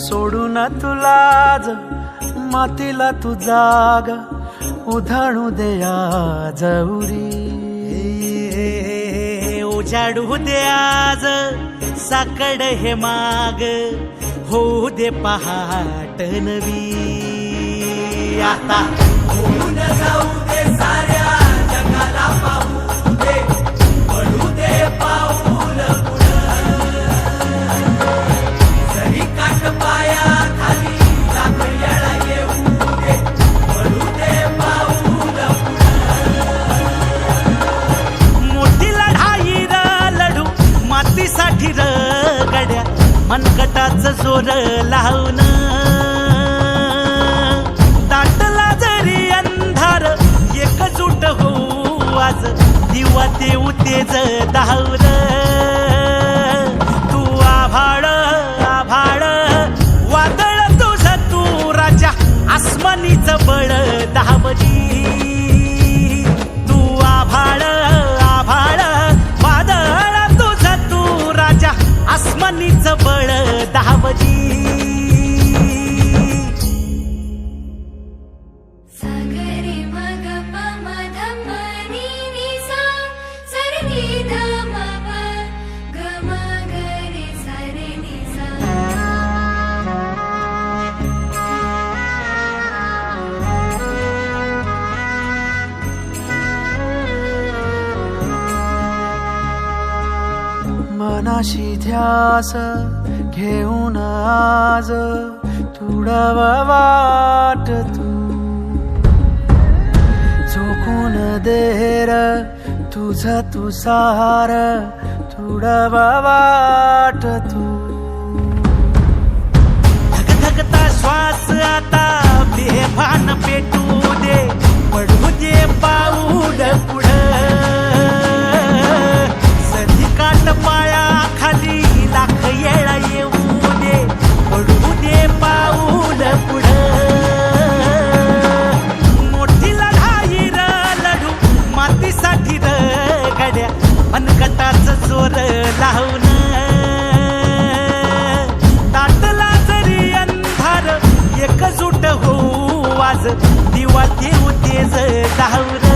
सोडून तुलाज मातीला तू जाग उधाणू देया जवरी उजाडू दे आज साकड हे माग होऊ दे पहाट नवी. आता होऊन जाऊ दे साऱ्या जगाला पाहू दे पडू दे पाऊल जरी काट पाया खाली येऊ दे पडू दे पाऊल मोठी लढाई र लढू मातीसाठी र गड्या मनकटाच जोर लावून मुक्त होऊ आज. दिवा देऊ तेज धावर. तू आभाळ आभाळ. वादळ तुझ तू राजा आसमानीच बळ दावली तू आभाळ आभाळ. वादळ तुझ तू राजा आसमानीच बळ दावली मनाशी ध्यास घेऊन आज तुडवा वाट तू. चोकून देर तुझ तुसार तुडवा वाट तू. धगधगता श्वास आता बेभान पेटू. आज दिवा देऊ तेज दावर